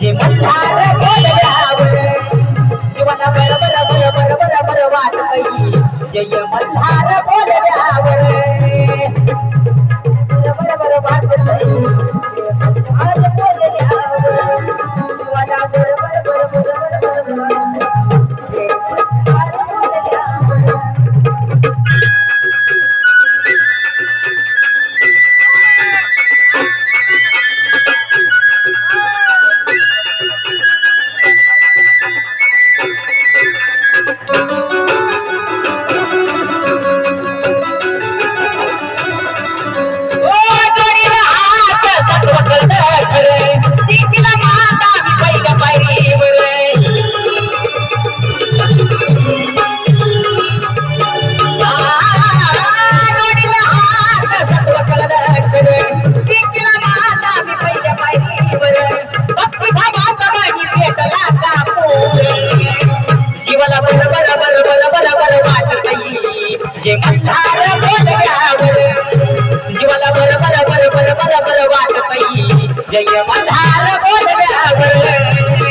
माझी मल्हार बोलल्यावर. जीवन बर बर बर बर बर वाट जय मल्हार बोल बर बर वाट पई जय मधार बोलल्यावर